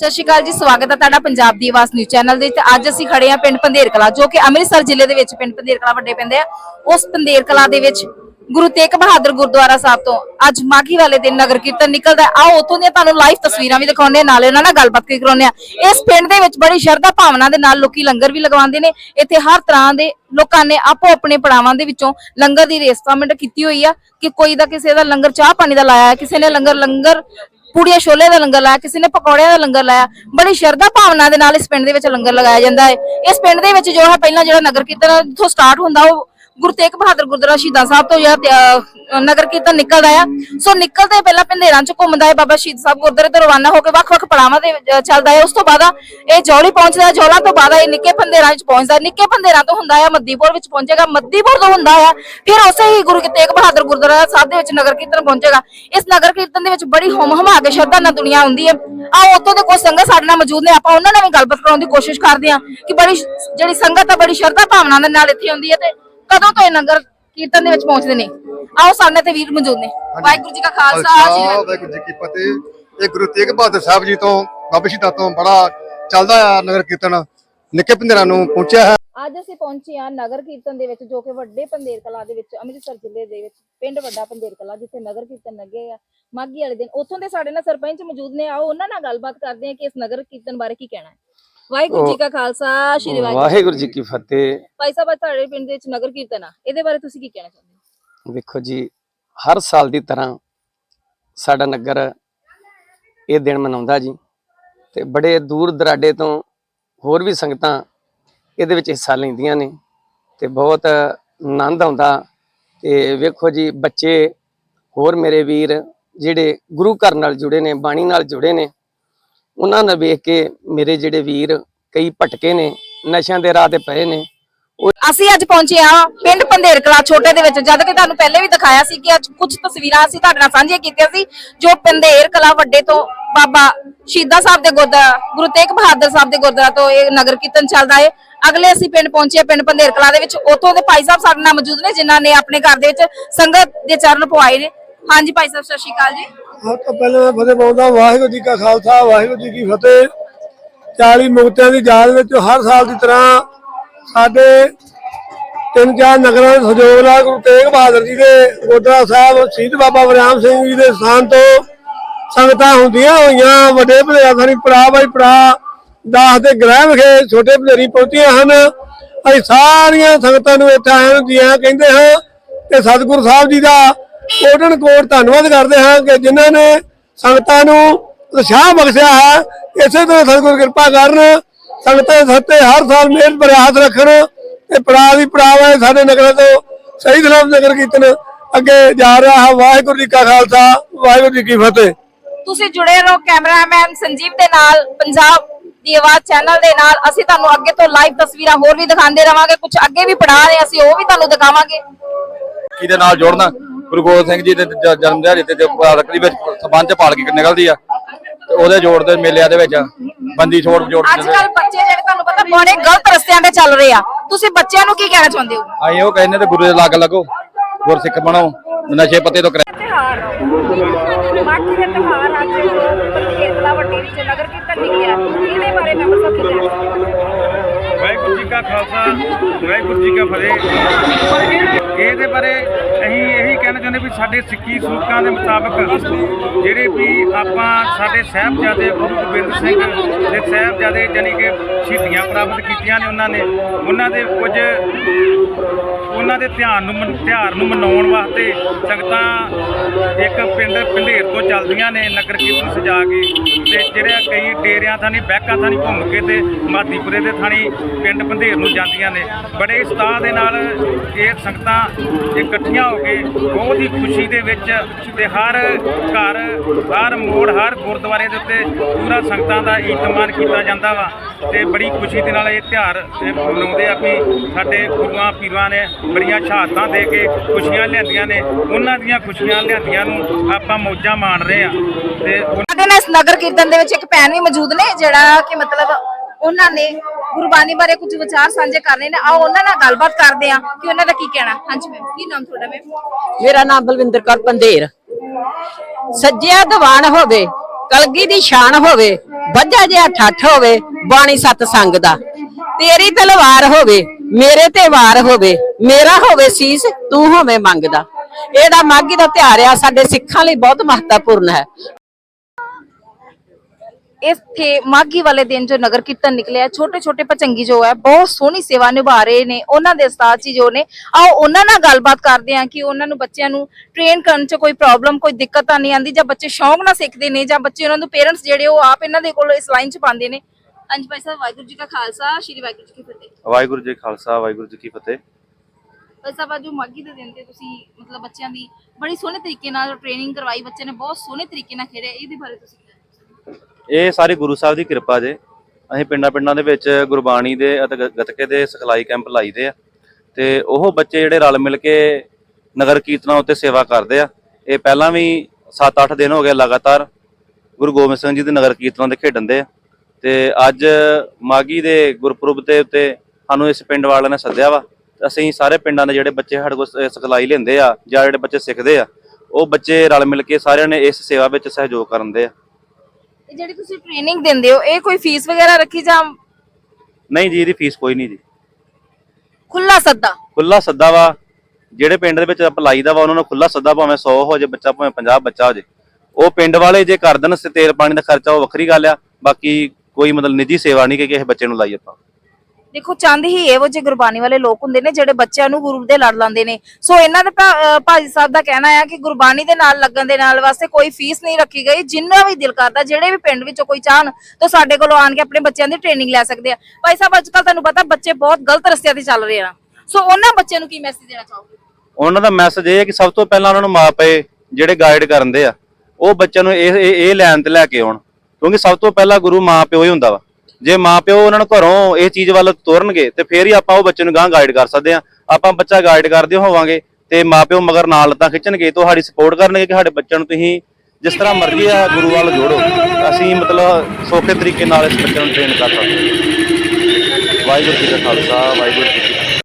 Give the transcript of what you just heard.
ਸਤਿ ਸ਼੍ਰੀ ਅਕਾਲ ਜੀ ਸਵਾਗਤ ਹੈ ਤੁਹਾਡਾ ਪੰਜਾਬ ਦੀ ਆਵਾਜ਼ ਨਿਊਜ਼ ਚੈਨਲ ਦੇ ਤੇ ਅੱਜ ਅਸੀਂ ਖੜੇ ਹਾਂ ਪਿੰਡ ਪੰਧੇਰ ਜੋ ਕਿ ਅੰਮ੍ਰਿਤਸਰ ਜ਼ਿਲ੍ਹੇ ਦੇ ਵਿੱਚ ਪਿੰਡ ਪੰਧੇਰ ਵੱਡੇ ਪੈਂਦੇ ਆ। ਉਸ ਪੰਧੇਰ ਦੇ ਵਿੱਚ ਗੁਰੂ ਤੇਗ ਬਹਾਦਰ ਗੁਰਦੁਆਰਾ ਸਾਹਿਬ ਤੋਂ ਅੱਜ ਮਾਘੀ ਵਾਲੇ ਦਿਨ ਨਗਰ ਕੀਰਤਨ ਨਿਕਲਦਾ ਆਓ ਉੱਥੋਂ ਦੀਆਂ ਤੁਹਾਨੂੰ ਲਾਈਵ ਤਸਵੀਰਾਂ ਵੀ ਦਿਖਾਉਂਦੇ ਹਾਂ ਨਾਲੇ ਉਹਨਾਂ ਨਾਲ ਗੱਲਬਾਤ ਵੀ ਕਰਾਉਂਦੇ ਆ ਇਸ ਪਿੰਡ ਦੇ ਵਿੱਚ ਬੜੀ ਸ਼ਰਧਾ ਭਾਵਨਾ ਦੇ ਨਾਲ ਲੋਕੀ ਲੰਗਰ ਵੀ ਲਗਵਾਉਂਦੇ ਨੇ। ਇੱਥੇ ਹਰ ਤਰ੍ਹਾਂ ਦੇ ਲੋਕਾਂ ਨੇ ਆਪੋ ਆਪਣੇ ਪੜਾਵਾਂ ਦੇ ਵਿੱਚੋਂ ਲੰਗਰ ਦੀ ਰੇਸਟਾਮੈਂਟ ਕੀਤੀ ਹੋਈ ਆ ਕਿ ਕੋਈ ਦਾ ਕਿਸੇ ਦਾ ਲੰਗਰ ਚਾਹ ਪਾਣੀ ਦਾ ਲਾਇਆ ਹੈ, ਕਿਸੇ ਨੇ ਲੰਗਰ ਲੰਗਰ ਪੂੜੀਆਂ ਛੋਲੇ ਦਾ ਲੰਗਰ ਲਾਇਆ, ਕਿਸੇ ਨੇ ਪਕੌੜਿਆਂ ਦਾ ਲੰਗਰ ਲਾਇਆ, ਬੜੀ ਸ਼ਰਧਾ ਭਾਵਨਾ ਦੇ ਨਾਲ ਇਸ ਪਿੰਡ ਦੇ ਵਿੱਚ ਲੰਗਰ ਲਗਾਇਆ ਜਾਂਦਾ ਹੈ। ਇਸ ਪਿੰਡ ਦੇ ਵਿੱਚ ਜੋ ਹੈ, ਪਹਿਲਾਂ ਜਿਹੜਾ ਨਗਰ ਕੀਰਤਨ ਜਿੱਥੋਂ ਸਟਾਰਟ ਹੁੰਦਾ, ਉਹ ਗੁਰੂ ਤੇਗ ਬਹਾਦਰ ਗੁਰਦੁਆਰਾ ਸ਼ਹੀਦਾਂ ਸਾਹਿਬ ਤੋਂ ਜਿਹੜਾ ਨਗਰ ਕੀਰਤਨ ਨਿਕਲਦਾ ਆ। ਸੋ ਨਿਕਲਦੇ ਪਹਿਲਾਂ ਪੰਧੇਰਾਂ ਚ ਘੁੰਮਦਾ ਹੈ ਬਾਬਾ ਸ਼ਹੀਦ ਸਾਹਿਬ ਗੁਰਦੁਆਰੇ ਤੋਂ ਰਵਾਨਾ ਹੋ ਕੇ ਵੱਖ-ਵੱਖ ਪੜਾਵਾਂ ਦੇ ਚੱਲਦਾ ਹੈ ਉਸ ਤੋਂ ਬਾਅਦ ਇਹ ਜੌਲੀ ਪਹੁੰਚਦਾ ਹੈ ਤੋਂ ਬਾਅਦ ਇਹ ਨਿੱਕੇ ਪੰਧੇਰਾਂ ਵਿੱਚ ਪਹੁੰਚਦਾ। ਨਿੱਕੇ ਪੰਧੇਰਾਂ ਤੋਂ ਹੁੰਦਾ ਹੈ ਮੱਦੀਪੁਰ ਵਿੱਚ ਪਹੁੰਚੇਗਾ। ਮੱਦੀਪੁਰ ਤੋਂ ਹੁੰਦਾ ਹੈ ਫਿਰ ਉਸੇ ਹੀ ਗੁਰੂ ਤੇਗ ਬਹਾਦਰ ਗੁਰਦੁਆਰਾ ਸਾਹਿਬ ਦੇ ਵਿੱਚ ਨਗਰ ਕੀਰਤਨ ਪਹੁੰਚੇਗਾ। ਇਸ ਨਗਰ ਕੀਰਤਨ ਦੇ ਵਿੱਚ ਬੜੀ ਹੁਮ ਹੁਮਾ ਕੇ ਸ਼ਰਧਾ ਨਾਲ ਦੁਨੀਆ ਹੁੰਦੀ ਹੈ ਆਓ ਉੱਥੋਂ ਦੇ ਕੋਈ ਸੰਗਤ ਸਾਡੇ ਨਾਲ ਮੌਜੂਦ ਨੇ। ਆਪਾਂ ਉਹਨਾਂ ਨਾਲ ਵੀ ਗੱਲਬਾਤ ਕਰਾਉਣ ਦੀ ਕੋਸ਼ਿਸ਼ ਕਰਦੇ ਹਾਂ ਕਿ ਬੜੀ ਜਿਹੜੀ ਸੰਗਤ ਆ, ਬੜੀ ਸ਼ਰਧਾ ਭਾਵਨਾ ਦੇ ਨਾਲ ਇੱਥੇ ਆਉਂਦੀ ਹੈ ਤੇ ਕਦੋਂ ਤੋਂ ਇਹ ਨਗਰ ਕੀਰਤਨ ਦੇ ਵਿੱਚ ਪਹੁੰਚਦੇ ਨੇ? ਆਓ ਸਾਡੇ ਤੇ ਵੀਰ ਮੌਜੂਦ ਨੇ। ਵਾਹਿਗੁਰੂ ਜੀ ਕਾ ਖਾਲਸਾ ਵਾਹਿਗੁਰੂ। ਜੀ ਕੀ ਫਤਿਹ। ਇਹ ਗੁਰੂ ਤੇਗ ਬਹਾਦਰ ਸਾਹਿਬ ਜੀ ਤੋਂ ਬਾਬਾ ਸ਼ਹੀਦਾਂ ਤੋਂ ਬੜਾ ਚੱਲਦਾ ਆ ਨਗਰ ਕੀਰਤਨ। ਨਿੱਕੇ ਪਿੰਦਰਾਂ ਨੂੰ ਪਹੁੰਚਿਆ ਹੈ। ਅੱਜ ਅਸੀਂ ਪਹੁੰਚੇ ਹਾਂ ਨਗਰ ਕੀਰਤਨ ਦੇ ਵਿੱਚ ਜੋ ਕਿ ਵੱਡੇ ਪੰਦੇਰ ਕਲਾ ਦੇ ਵਿੱਚ ਅੰਮ੍ਰਿਤਸਰ ਜ਼ਿਲ੍ਹੇ ਦੇ ਵਿੱਚ ਪਿੰਡ ਵੱਡਾ ਪੰਦੇਰ ਕਲਾ ਜਿੱਥੇ ਨਗਰ ਕੀਰਤਨ ਲੱਗੇ ਆ ਮਾਘੀ ਵਾਲੇ ਦਿਨ। ਉੱਥੋਂ ਦੇ ਸਾਡੇ ਨਾਲ ਸਰਪੰਚ ਮੌਜੂਦ ਨੇ। ਆਓ ਉਹਨਾਂ ਨਾਲ ਗੱਲਬਾਤ ਕਰਦੇ ਹਾਂ ਕਿ ਇਸ ਨਗਰ ਕੀਰਤਨ ਬਾਰੇ ਕੀ ਕਹਿਣਾ ਹੈ। ਵਾਹਿਗੁਰੂ ਜੀ ਕਾ ਖਾਲਸਾ ਸ਼੍ਰੀ ਵਾਹਿਗੁਰੂ ਜੀ ਕੀ ਫਤਿਹ। ਭਾਈ ਸਾਹਿਬ ਤੁਹਾਡੇ ਪਿੰਡ ਦੇ ਵਿੱਚ ਨਗਰ ਕੀਰਤਨ ਆ। ਇਹਦੇ ਬਾਰੇ ਤੁਸੀਂ ਕੀ ਕਹਿਣਾ ਚਾਹੁੰਦੇ ਹੋ? ਵੇਖੋ ਜੀ ਹਰ ਸਾਲ ਦੀ ਤਰ੍ਹਾਂ ਸਾਡਾ ਨਗਰ ਇਹ ਦਿਨ ਮਨਾਉਂਦਾ ਜੀ ਤੇ ਬੜੇ ਦੂਰ ਦਰਾਡੇ ਤੋਂ ਹੋਰ ਵੀ ਸੰਗਤਾਂ ਇਹਦੇ ਵਿੱਚ ਹਿੱਸਾ ਲੈਂਦੀਆਂ ਨੇ ਤੇ ਬਹੁਤ ਆਨੰਦ ਆਉਂਦਾ। ਤੇ ਵੇਖੋ ਜੀ ਬੱਚੇ ਹੋਰ ਮੇਰੇ ਵੀਰ ਜਿਹੜੇ ਗੁਰੂ ਘਰ ਨਾਲ ਜੁੜੇ ਨੇ ਬਾਣੀ ਨਾਲ ਜੁੜੇ ਨੇ ਉਹਨਾਂ ਨੂੰ ਵੇਖ ਕੇ ਮੇਰੇ ਜਿਹੜੇ ਵੀਰ ਕਈ ਭਟਕੇ ਨੇ, ਨਸ਼ਿਆਂ ਦੇ ਰਾਹ ਤੇ ਪਏ ਨੇ। ਅਸੀਂ ਅੱਜ ਪਹੁੰਚੇ ਹਾਂ ਪਿੰਡ ਪੰਧੇਰ ਕਲਾ ਛੋਟੇ ਦੇ ਵਿੱਚ, ਜਦ ਕਿ ਤੁਹਾਨੂੰ ਪਹਿਲੇ ਵੀ ਦਿਖਾਇਆ ਸੀ ਕਿ ਅੱਜ ਕੁਝ ਤਸਵੀਰਾਂ ਅਸੀਂ ਤੁਹਾਡੇ ਨਾਲ ਸਾਂਝੀਆਂ ਕੀਤੀਆਂ ਸੀ, ਜੋ ਪੰਧੇਰ ਕਲਾ ਵੱਡੇ ਤੋਂ ਬਾਬਾ ਸ਼ਹੀਦਾਂ ਸਾਹਿਬ ਦੇ ਗੁਰਦੁਆਰਾ ਗੁਰੂ ਤੇਗ ਬਹਾਦਰ ਸਾਹਿਬ ਦੇ ਗੁਰਦੁਆਰਾ ਤੋਂ ਇਹ ਨਗਰ ਕੀਰਤਨ ਚੱਲਦਾ ਹੈ ਅਗਲੇ ਅਸੀਂ ਪਿੰਡ ਪਹੁੰਚੇ ਪਿੰਡ ਪੰਧੇਰ ਕਲਾ ਦੇ ਵਿੱਚ, ਉੱਥੋਂ ਦੇ ਭਾਈ ਸਾਹਿਬ ਸਾਡੇ ਨਾਲ ਮੌਜੂਦ ਨੇ, ਜਿਨ੍ਹਾਂ ਨੇ ਆਪਣੇ ਘਰ ਦੇ ਵਿੱਚ ਸੰਗਤ ਦੇ ਚਰਨ ਪਵਾਏ ਨੇ। ਹਾਂਜੀ ਭਾਈ ਸਾਹਿਬ, ਸਤਿ ਸ਼੍ਰੀ ਅਕਾਲ ਜੀ। ਸਭ ਤੋਂ ਪਹਿਲਾਂ ਮੈਂ ਫਤਿਹ ਪਾਉਂਦਾ ਵਾਹਿਗੁਰੂ ਜੀ ਕਾ ਖਾਲਸਾ, ਵਾਹਿਗੁਰੂ ਜੀ ਕੀ ਫਤਿਹ। 40 ਮੁਕਤਿਆਂ ਦੀ ਯਾਦ ਵਿੱਚ ਹਰ ਸਾਲ ਦੀ ਤਰ੍ਹਾਂ ਸਾਡੇ ਤਿੰਨ ਚਾਰ ਨਗਰਾਂ ਦੇ ਸਹਿਯੋਗ ਨਾਲ ਗੁਰੂ ਤੇਗ ਬਹਾਦਰ ਜੀ ਦੇ ਗੁਰਦੁਆਰਾ ਸਾਹਿਬ, ਸ਼ਹੀਦ ਬਾਬਾ ਬਰਾਮ ਸਿੰਘ ਜੀ ਦੇ ਸਥਾਨ ਤੋਂ ਸੰਗਤਾਂ ਹੁੰਦੀਆਂ ਹੋਈਆਂ, ਵੱਡੇ ਭਲੇਆ ਸਾਰੀ ਪੜਾ ਬਾਈ ਪੜਾ ਦਾਸ ਦੇ ਗ੍ਰਹਿ ਵਿਖੇ ਛੋਟੇ ਭਲੇਰੀ ਪਹੁੰਚੀਆਂ ਹਨ। ਅਸੀਂ ਸਾਰੀਆਂ ਸੰਗਤਾਂ ਨੂੰ ਇੱਥੇ ਆਇਆਂ ਨੂੰ ਜੀ ਕਹਿੰਦੇ ਹਾਂ ਤੇ ਸਤਿਗੁਰੂ ਸਾਹਿਬ ਜੀ ਦਾ ਕੋਟਨ ਕੋਟ ਧੰਨਵਾਦ ਕਰਦੇ ਹਾਂ ਕਿ ਜਿਨ੍ਹਾਂ ਨੇ ਸੰਗਤਾਂ ਨੂੰ ਉਤਸ਼ਾਹ ਬਖਸ਼ਿਆ ਹੈ। ਇਸੇ ਤਰ੍ਹਾਂ ਸਤਿਗੁਰ ਕਿਰਪਾ ਕਰਨ ਸੰਗਤਾਂ ਸੱਤੇ ਹਰ ਸਾਲ ਭਰੇ ਹੱਥ ਰੱਖਣ ਤੇ ਪੜਾਅ ਦੀ ਪੜਾਅ ਹੈ ਸਾਡੇ ਨਗਰਾਂ ਤੋਂ ਸਹੀ ਸਲਾਮ ਨਗਰ ਕੀਰਤਨ ਅੱਗੇ ਜਾ ਰਿਹਾ ਹੈ। ਵਾਹਿਗੁਰੂ ਜੀ ਕਾ ਖਾਲਸਾ ਵਾਹਿਗੁਰੂ ਜੀ ਕੀ ਫਤਿਹ। ਤੁਸੀਂ ਜੁੜੇ ਰਹੋ ਕੈਮਰਾਮੈਨ ਸੰਜੀਵ ਦੇ ਨਾਲ ਪੰਜਾਬ ਦੀ ਆਵਾਜ਼ ਚੈਨਲ ਦੇ ਨਾਲ। ਅਸੀਂ ਤੁਹਾਨੂੰ ਅੱਗੇ ਤੋਂ ਲਾਈਵ ਤਸਵੀਰਾਂ ਹੋਰ ਵੀ ਦਿਖਾਉਂਦੇ ਰਵਾਂਗੇ। ਕੁਝ ਅੱਗੇ ਵੀ ਪੜਾ ਰਹੇ ਅਸੀਂ ਉਹ ਵੀ ਤੁਹਾਨੂੰ ਦਿਖਾਵਾਂਗੇ। ਕੀ ਦੇ ਨਾਲ ਜੋੜਨਾ? ਗੁਰੂ ਗੋਬਿੰਦ ਸਿੰਘ ਜੀ ਦੇ ਜ- ਜਨਮ ਦਿਹਾੜੇ ਤੇ ਰੱਖੜੀ ਵਿੱਚ ਸਬੰਧ ਚ ਪਾਲ ਕੇ ਨਿਕਲਦੀ ਆ ਤੇ ਉਹਦੇ ਜੋੜ ਦੇ ਮੇਲਿਆਂ ਦੇ ਵਿੱਚ ਬੰਦੀ ਛੋੜ ਜੋੜ ਅੱਜ ਕੱਲ ਬੱਚੇ ਜਿਹੜੇ ਤੁਹਾਨੂੰ ਪਤਾ ਬੜੇ ਗਲਤ ਰਸਤਿਆਂ ਤੇ ਚੱਲ ਰਹੇ ਆ। ਤੁਸੀਂ ਬੱਚਿਆਂ ਨੂੰ ਕੀ ਕਹਿਣਾ ਚਾਹੁੰਦੇ ਹੋ? ਅਸੀਂ ਉਹ ਕਹਿੰਦੇ ਤੇ ਗੁਰੂ ਦੇ ਲੱਗ ਲੱਗੋ ਗੁਰਸਿੱਖ ਬਣੋ ਨਸ਼ੇ ਪੱਤੇ ਤੋਂ ਕਰੇ ਤਿਹਾਰ ਮਾਘੀ ਦੇ ਤਿਹਾਰ ਅੱਜ ਕੇਰਲਾ ਵੱਡੀ ਵਿੱਚ ਨਗਰ ਕੀਰਤਨ ਨਿਕਲਿਆ। ਇਹਦੇ ਬਾਰੇ ਮੈਂ ਬਸ ਕੀ ਵਾਹਿਗੁਰੂ ਜੀ ਕਾ ਖਾਲਸਾ ਵਾਹਿਗੁਰੂ ਜੀ ਕੀ ਫਤਿਹ। ਇਹਦੇ ਬਾਰੇ ਅਸੀਂ ਇਹੀ ਕਹਿਣਾ ਚਾਹੁੰਦੇ ਵੀ ਸਾਡੇ ਸਿੱਖੀ ਸੂਕਾਂ ਦੇ ਮੁਤਾਬਕ ਜਿਹੜੇ ਵੀ ਆਪਾਂ ਸਾਡੇ ਸਾਹਿਬਜ਼ਾਦੇ ਗੁਰੂ ਗੋਬਿੰਦ ਸਿੰਘ ਦੇ ਸਾਹਿਬਜ਼ਾਦੇ ਜਾਨੀ ਕਿ ਸ਼ਹੀਦੀਆਂ ਪ੍ਰਾਪਤ ਕੀਤੀਆਂ ਨੇ ਉਹਨਾਂ ਨੇ, ਉਹਨਾਂ ਦੇ ਕੁਝ ਉਹਨਾਂ ਦੇ ਧਿਆਨ ਨੂੰ ਮਨ- ਤਿਉਹਾਰ ਨੂੰ ਮਨਾਉਣ ਵਾਸਤੇ ਸੰਗਤਾਂ ਇੱਕ ਪਿੰਡ ਪੰਧੇਰ ਤੋਂ ਚੱਲਦੀਆਂ ਨੇ, ਨਗਰ ਕੀਰਤਨ ਸਜਾ ਕੇ ਤੇ ਜਿਹੜੇ ਕਈ ਡੇਰਿਆਂ ਥਾਣੀ ਬਹਿਕਾਂ ਥਾਣੀ ਘੁੰਮ ਕੇ ਤੇ ਮਾਦੀਪੁਰੇ ਦੇ ਥਾਣੀ ਪਿੰਡ ਪੰਧੇਰ ਨੂੰ ਜਾਂਦੀਆਂ ਨੇ। ਬੜੇ ਉਤਸ਼ਾਹ ਦੇ ਨਾਲ ਇਹ ਸੰਗਤਾਂ ਇਕੱਠੀਆਂ ਹੋ ਕੇ ਬਹੁਤ ਹੀ ਖੁਸ਼ੀ ਦੇ ਵਿੱਚ ਤੇ ਹਰ ਘਰ, ਹਰ ਮੋੜ, ਹਰ ਗੁਰਦੁਆਰੇ ਦੇ ਉੱਤੇ ਪੂਰਾ ਸੰਗਤਾਂ ਦਾ ਇਤਮਾਨ ਕੀਤਾ ਜਾਂਦਾ ਵਾ ਤੇ ਬੜੀ ਖੁਸ਼ੀ ਦੇ ਨਾਲ ਇਹ ਤਿਉਹਾਰ ਮਨਾਉਂਦੇ ਆ ਵੀ ਸਾਡੇ ਗੁਰੂਆਂ, ਪੀਰਾਂ ਨੇ ਬੜੀਆਂ ਸ਼ਹਾਦਤਾਂ ਦੇ ਕੇ ਖੁਸ਼ੀਆਂ ਲਿਆਂਦੀਆਂ ਨੇ। ਉਹਨਾਂ ਦੀਆਂ ਖੁਸ਼ੀਆਂ ਲਿਆਂਦੀਆਂ ਨੂੰ ਆਪਾਂ ਮੌਜਾਂ ਮਾਣ ਰਹੇ ਆ ਤੇ ਸਾਡੇ ਨਾਲ ਇਸ ਨਗਰ ਕੀਰਤਨ ਦੇ ਵਿੱਚ ਇੱਕ ਭੈਣ ਵੀ ਮੌਜੂਦ ਨੇ, ਜਿਹੜਾ ਕਿ ਮਤਲਬ ਉਹਨਾਂ ਨੇ ਗੁਰਬਾਣੀ ਬਾਰੇ ਕੁਝ ਵਿਚਾਰ ਸਾਂਝੇ ਕਰਨੇ ਨੇ। ਆਓ ਉਹਨਾਂ ਨਾਲ ਗੱਲਬਾਤ ਕਰਦੇ ਆ ਕਿ ਉਹਨਾਂ ਦਾ ਕੀ ਕਹਿਣਾ। ਹਾਂਜੀ ਮੈਮ ਕੀ ਨਾਮ ਤੁਹਾਡਾ ਮੈਮ ਮੇਰਾ ਨਾਮ ਬਲਵਿੰਦਰ ਕੌਰ ਪੰਧੇਰ। ਸੱਜਿਆ ਦੀਵਾਨ ਹੋਵੇ, ਕਲਗੀ ਦੀ ਸ਼ਾਨ ਹੋਵੇ, ਵੱਜਾ ਜਿਹਾ ਠੱਠ ਹੋਵੇ, ਬਾਣੀ ਸਤ ਸੰਗ ਦਾ। ਤੇਰੀ ਤਲਵਾਰ ਹੋਵੇ, ਮੇਰੇ ਤੇ ਵਾਰ ਹੋਵੇ, ਮੇਰਾ ਹੋਵੇ ਸੀਸ, ਤੂੰ ਹੋਵੇਂ ਮੰਗਦਾ। ਇਹਦਾ ਮਾਗੀ ਦਾ ਤਿਉਹਾਰ ਆ, ਸਾਡੇ ਸਿੱਖਾਂ ਲਈ ਬਹੁਤ ਮਹੱਤਵਪੂਰਨ ਹੈ। ਇੱਥੇ ਮਾਗੀ ਵਾਲੇ ਦਿਨ ਜੋ ਨਗਰ ਕੀਰਤਨ ਨਿਕਲਿਆ ਛੋਟੇ ਛੋਟੇ ਪਚੰਗੀ ਜੋ ਹੈ ਬਹੁਤ ਸੋਹਣੀ ਸੇਵਾ ਨਿਭਾ ਰਹੇ ਨੇ ਉਹਨਾਂ ਦੇ ਉਸਤਾਦ ਜੀ ਜੋ ਨੇ ਆਓ ਉਹਨਾਂ ਨਾਲ ਗੱਲਬਾਤ ਕਰਦੇ ਹਾਂ ਕਿ ਉਹਨਾਂ ਨੂੰ ਬੱਚਿਆਂ ਨੂੰ ਟ੍ਰੇਨ ਕਰਨ 'ਚ ਕੋਈ ਪ੍ਰੋਬਲਮ ਕੋਈ ਦਿੱਕਤ ਤਾਂ ਨਹੀਂ ਆਂਦੀ ਜਾਂ ਬੱਚੇ ਸ਼ੌਂਕ ਨਾਲ ਸਿੱਖਦੇ ਨੇ ਜਾਂ ਬੱਚੇ ਉਹਨਾਂ ਨੂੰ ਪੇਰੈਂਟਸ ਜਿਹੜੇ ਉਹ ਆਪ ਇਹਨਾਂ ਦੇ ਕੋਲ ਇਸ ਲਾਈਨ 'ਚ ਪਾਉਂਦੇ ਨੇ? ਹਾਂਜੀ ਭਾਈ ਸਾਹਿਬ ਵਾਹਿਗੁਰੂ ਜੀ ਕਾ ਖਾਲਸਾ ਸ਼੍ਰੀ ਵਾਹਿਗੁਰੂ ਜੀ ਕੀ ਫਤਿਹ। ਵਾਹਿਗੁਰੂ ਜੀ ਖਾਲਸਾ ਵਾਹਿਗੁਰੂ ਜੀ ਕੀ ਫਤਿਹ। ਭਾਈ ਸਾਹਿਬ ਅੱਜ ਜੋ ਮਾਗੀ ਦੇ ਦਿਨ ਤੇ ਤੁਸੀਂ ਮਤਲਬ ਬੱਚਿਆਂ ਦੀ ਬੜੀ ਸੋਹਣੇ ਤਰੀਕੇ ਨਾਲ ਟ੍ਰੇਨਿੰਗ ਕਰਵਾਈ ਬੱਚੇ ਨੇ ਬਹੁਤ ਸੋਹਣੇ ਤਰੀਕੇ ਨਾਲ ਖੇਡਿਆ ਇਹਦੇ ਬਾਰੇ ਤੁਸੀਂ ਇਹ ਸਾਰੇ ਗੁਰੂ ਸਾਹਿਬ ਦੀ ਕਿਰਪਾ ਜੇ। ਅਸੀਂ ਪਿੰਡਾਂ ਪਿੰਡਾਂ ਦੇ ਵਿੱਚ ਗੁਰਬਾਣੀ ਦੇ ਅਤੇ ਗ- ਗੱਤਕੇ ਦੇ ਸਿਖਲਾਈ ਕੈਂਪ ਲਾਈਦੇ ਆ। ਤੇ ਉਹ ਬੱਚੇ ਜਿਹੜੇ ਰਲ ਮਿਲ ਕੇ ਨਗਰ ਕੀਰਤਨਾਂ ਉੱਤੇ ਸੇਵਾ ਕਰਦੇ ਆ। ਇਹ ਪਹਿਲਾਂ ਵੀ 7-8 ਦਿਨ ਹੋ ਗਏ ਲਗਾਤਾਰ ਗੁਰੂ ਗੋਬਿੰਦ ਸਿੰਘ ਜੀ ਦੇ ਨਗਰ ਕੀਰਤਨਾਂ ਦੇ ਖੇਡਣ ਦੇ ਆ। ਤੇ ਅੱਜ ਮਾਗੀ ਦੇ ਗੁਰਪੁਰਬ ਦੇ ਉੱਤੇ ਸਾਨੂੰ ਇਸ ਪਿੰਡ ਵਾਲਿਆਂ ਨੇ ਸੱਦਿਆ ਵਾ। ਅਸੀਂ ਸਾਰੇ ਪਿੰਡਾਂ ਦੇ ਜਿਹੜੇ ਬੱਚੇ ਸਾਡੇ ਕੋਲ ਸਿਖਲਾਈ ਲੈਂਦੇ ਆ ਜਾਂ ਜਿਹੜੇ ਬੱਚੇ ਸਿੱਖਦੇ ਆ, ਉਹ ਬੱਚੇ ਰਲ ਮਿਲ ਕੇ ਸਾਰਿਆਂ ਨੇ ਇਸ ਸੇਵਾ ਵਿੱਚ ਸਹਿਯੋਗ ਕਰਨ ਦੇ ਆ। ਇਹ ਜਿਹੜੀ ਤੁਸੀਂ ਟ੍ਰੇਨਿੰਗ ਦਿੰਦੇ ਹੋ ਇਹ ਕੋਈ ਫੀਸ ਵਗੈਰਾ ਰੱਖੀ ਜਾਂ ਨਹੀਂ ਜੀ ਇਹਦੀ ਫੀਸ ਕੋਈ ਨਹੀਂ ਜੀ। ਖੁੱਲਾ ਸੱਦਾ? ਖੁੱਲਾ ਸੱਦਾ ਵਾ। ਜਿਹੜੇ ਪਿੰਡ ਦੇ ਵਿੱਚ ਆਪਾਂ ਲਾਈਦਾ ਵਾ ਉਹਨਾਂ ਨੂੰ ਖੁੱਲਾ ਸੱਦਾ ਭਾਵੇਂ 100 ਹੋ ਜੇ ਬੱਚਾ ਭਾਵੇਂ 50 ਬੱਚਾ ਹੋ ਜੇ। ਉਹ ਪਿੰਡ ਵਾਲੇ ਜੇ ਕਰ ਦੇਣ ਸ- ਤੇਲ ਪਾਣੀ ਦਾ ਖਰਚਾ ਉਹ ਵੱਖਰੀ ਗੱਲ ਆ। ਬਾਕੀ ਕੋਈ ਮਤਲਬ ਨਿੱਜੀ ਸੇਵਾ ਨਹੀਂ ਕਿ ਕਿਸੇ ਬੱਚੇ ਨੂੰ ਲਾਈ ਆਪਾਂ। ਦੇਖੋ ਚੰਦ ਹੀ ਇਹੋ ਜਿਹੇ ਗੁਰਬਾਣੀ ਵਾਲੇ ਲੋਕ ਹੁੰਦੇ ਨੇ ਜਿਹੜੇ ਬੱਚਿਆਂ ਨੂੰ ਗੁਰੂ ਦੇ ਲੜ ਲਾਉਂਦੇ ਨੇ। ਸੋ ਇਹਨਾਂ ਦੇ ਭਾਜੀ ਸਾਹਿਬ ਦਾ ਕਹਿਣਾ ਹੈ ਕਿ ਗੁਰਬਾਣੀ ਦੇ ਨਾਲ ਲੱਗਣ ਦੇ ਨਾਲ ਵਾਸਤੇ ਕੋਈ ਫੀਸ ਨਹੀਂ ਰੱਖੀ ਗਈ, ਜਿੰਨਾ ਵੀ ਦਿਲ ਕਰਦਾ, ਜਿਹੜੇ ਵੀ ਪਿੰਡ ਵਿੱਚੋਂ ਕੋਈ ਚਾਹਣ, ਤਾਂ ਸਾਡੇ ਕੋਲੋਂ ਆਣ ਕੇ ਆਪਣੇ ਬੱਚਿਆਂ ਦੀ ਟ੍ਰੇਨਿੰਗ ਲੈ ਸਕਦੇ ਆ। ਭਾਈ ਸਾਹਿਬ ਅੱਜ ਕੱਲ ਤੁਹਾਨੂੰ ਪਤਾ ਬੱਚੇ ਬਹੁਤ ਗਲਤ ਰਸਤਿਆਂ ਤੇ ਚੱਲ ਰਹੇ ਆ। ਸੋ ਉਹਨਾਂ ਬੱਚਿਆਂ ਨੂੰ ਕੀ ਮੈਸੇਜ ਦੇਣਾ ਚਾਹੋਗੇ? ਉਹਨਾਂ ਦਾ ਮੈਸੇਜ ਇਹ ਹੈ ਕਿ ਸਭ ਤੋਂ ਪਹਿਲਾਂ ਉਹਨਾਂ ਨੂੰ ਮਾਪੇ ਜਿਹੜੇ ਗਾਈਡ ਕਰਦੇ ਆ, ਉਹ ਬੱਚਿਆਂ ਨੂੰ ਇਹ ਇਹ ਇਹ ਤੇ ਲੈ ਕੇ ਆਉਣ। ਕਿਉਂਕਿ ਸਭ ਤੋਂ ਪਹਿਲਾਂ ਗੁਰੂ ਮਾਪਿਓ ਹੀ ਹੁੰਦਾ ਵਾ। ਜੇ ਮਾਪਿਓ ਉਹਨਾਂ ਨੂੰ ਘਰੋਂ ਇਹ ਚੀਜ਼ ਵੱਲ ਤੋਰਨਗੇ, ਤੇ ਫੇਰ ਹੀ ਆਪਾਂ ਉਹ ਬੱਚੇ ਨੂੰ ਗਾਂ ਗਾਈਡ ਕਰ ਸਕਦੇ ਆ ਆਪਾਂ ਬੱਚਾ ਗਾਈਡ ਕਰਦੇ ਹੋਵਾਂਗੇ, ਤੇ ਮਾਪਿਓ ਮਗਰ ਨਾਲ ਲੱਤਾਂ ਖਿੱਚਣਗੇ ਤੁਹਾਡੀ ਸਪੋਰਟ ਕਰਨਗੇ ਕਿ ਸਾਡੇ ਬੱਚਿਆਂ ਨੂੰ ਤੁਸੀਂ ਜਿਸ ਤਰ੍ਹਾਂ ਮਰਜ਼ੀ ਆ ਗੁਰੂ ਵੱਲ ਜੋੜੋ। ਅਸੀਂ ਮਤਲਬ ਸੌਖੇ ਤਰੀਕੇ ਨਾਲ ਇਸ ਬੱਚੇ ਨੂੰ ਟ੍ਰੇਨ ਕਰ ਸਕਦੇ ਵਾਹਿਗੁਰੂ ਜੀ ਕਾ ਖਾਲਸਾ, ਵਾਹਿਗੁਰੂ